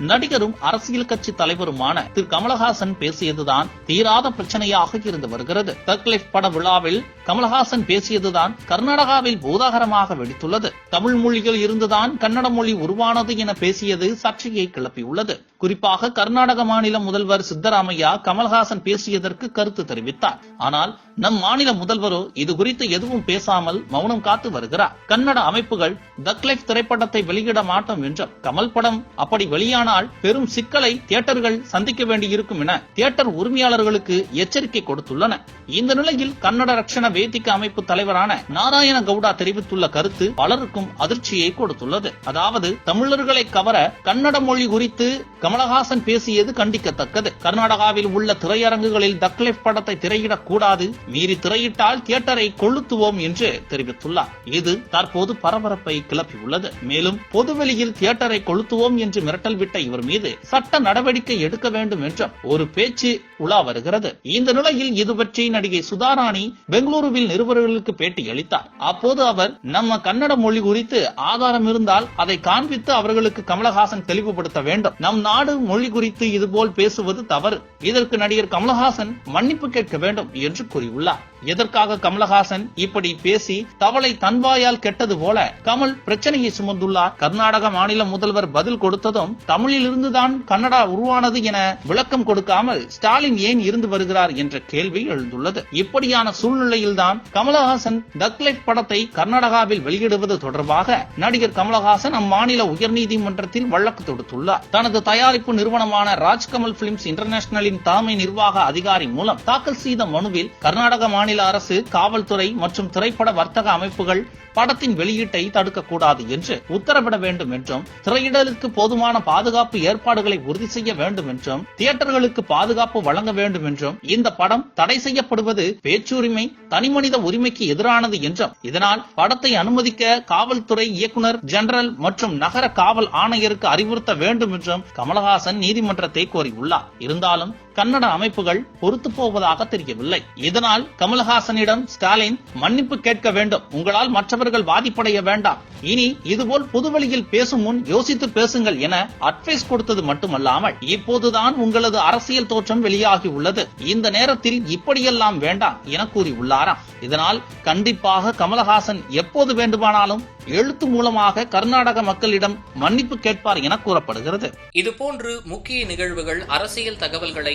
நடிகரும் அரசியல் கட்சி தலைவருமான திரு கமலஹாசன் பேசியதுதான் தீராத பிரச்சனையாக இருந்து வருகிறது. தக்லைஃப் பட விழாவில் கமலஹாசன் பேசியதுதான் கர்நாடகாவில் பூதாகரமாக வெடித்துள்ளது. தமிழ் மொழியில் இருந்துதான் கன்னட மொழி உருவானது என பேசியது சர்ச்சையை கிளப்பியுள்ளது. குறிப்பாக கர்நாடக மாநில முதல்வர் சித்தராமையா கமல்ஹாசன் பேசியதற்கு கருத்து தெரிவித்தார். ஆனால் நம் மாநில முதல்வரோ இது குறித்து எதுவும் பேசாமல் மௌனம் காத்து வருகிறார். கன்னட அமைப்புகள் தக்லைஃப் திரைப்படத்தை வெளியிட மாட்டோம் என்றும் கமல் படம் அப்படி வெளியானால் பெரும் சிக்கலை தியேட்டர்கள் சந்திக்க வேண்டியிருக்கும் என தியேட்டர் உரிமையாளர்களுக்கு எச்சரிக்கை கொடுத்துள்ளன. இந்த நிலையில் கன்னட ரட்சண வேதிக்க அமைப்பு தலைவரான நாராயண கவுடா தெரிவித்துள்ள கருத்து பலருக்கும் அதிர்ச்சியை கொடுத்துள்ளது. அதாவது தமிழர்களை கவர கன்னட மொழி குறித்து கமலஹாசன் பேசியது கண்டிக்கத்தக்கது. கர்நாடகாவில் உள்ள திரையரங்குகளில் தக்லைஃப் படத்தை திரையிடக் கூடாது மீறி திரையிட்டால் தியேட்டரை கொளுத்துவோம் என்று தெரிவித்துள்ளார். இது தற்போது பரபரப்பை கிளப்பியுள்ளது. மேலும் பொதுவெளியில் தியேட்டரை கொளுத்துவோம் என்று மிரட்டல் விட்ட இவர் மீது சட்ட நடவடிக்கை எடுக்க வேண்டும் என்றும் ஒரு பேச்சு உலா வருகிறது. இந்த நிலையில் இது பற்றி நடிகை சுதாராணி பெங்களூருவில் நிருபர்களுக்கு பேட்டி அளித்தார். அப்போது அவர் நம்ம கன்னட மொழி குறித்து ஆதாரம் இருந்தால் அதை காண்பித்து அவர்களுக்கு கமலஹாசன் தெளிவுபடுத்த வேண்டும். நம் நாடு மொழி குறித்து இதுபோல் பேசுவது தவறு. இதற்கு நடிகர் கமலஹாசன் மன்னிப்பு கேட்க வேண்டும் என்று கூறியுள்ளார். எதற்காக கமலஹாசன் இப்படி பேசி தவளை தன்வாயால் கெட்டது போல கமல் பிரச்சனையை சுமந்துள்ளார்? கர்நாடக மாநில முதல்வர் பதில் கொடுத்ததும் தமிழிலிருந்துதான் கன்னடா உருவானது என விளக்கம் கொடுக்காமல் ஸ்டாலின் ஏன் இருந்து வருகிறார் என்ற கேள்வி எழுந்துள்ளது. இப்படியான சூழ்நிலையில்தான் கமலஹாசன் தக்லைஃப் படத்தை கர்நாடகாவில் வெளியிடுவது தொடர்பாக நடிகர் கமலஹாசன் அம்மாநில உயர்நீதிமன்றத்தில் வழக்கு தொடுத்துள்ளார். தனது தயார் தயாரிப்பு நிறுவனமான ராஜ்கமல் பிலிம்ஸ் இன்டர்நேஷனலின் தலைமை நிர்வாக அதிகாரி மூலம் தாக்கல் செய்த மனுவில் கர்நாடக மாநில அரசு காவல்துறை மற்றும் திரைப்பட வர்த்தக அமைப்புகள் படத்தின் வெளியீட்டை தடுக்கக்கூடாது என்று உத்தரவிட வேண்டும் என்றும் திரையிடலுக்கு போதுமான பாதுகாப்பு ஏற்பாடுகளை உறுதி செய்ய வேண்டும் என்றும் தியேட்டர்களுக்கு பாதுகாப்பு வழங்க வேண்டும் என்றும் இந்த படம் தடை செய்யப்படுவது பேச்சுரிமை தனிமனித உரிமைக்கு எதிரானது என்றும் இதனால் படத்தை அனுமதிக்க காவல்துறை இயக்குநர் ஜெனரல் மற்றும் நகர காவல் ஆணையருக்கு அறிவுறுத்த வேண்டும் என்றும் கமல் கமலஹாசன் நீதிமன்றத்தை கோரியுள்ளார். இருந்தாலும் கன்னட அமைப்புகள் பொறுத்து போவதாக தெரியவில்லை. இதனால் கமல்ஹாசனிடம் ஸ்டாலின் மன்னிப்பு கேட்க வேண்டும். உங்களால் மற்றவர்கள் பாதிப்படைய வேண்டாம். இனி இதுபோல் பொதுவெளியில் பேசும் முன் யோசித்து பேசுங்கள் என அட்வைஸ் கொடுத்தது மட்டுமல்லாமல் இப்போதுதான் உங்களது அரசியல் தோற்றம் வெளியாகி உள்ளது. இந்த நேரத்தில் இப்படியெல்லாம் வேண்டாம் என கூறியுள்ளாராம். இதனால் கண்டிப்பாக கமலஹாசன் எப்போது வேண்டுமானாலும் எழுத்து மூலமாக கர்நாடக மக்களிடம் மன்னிப்பு கேட்பார் என கூறப்படுகிறது. இதுபோன்று முக்கிய நிகழ்வுகள் அரசியல் தகவல்களை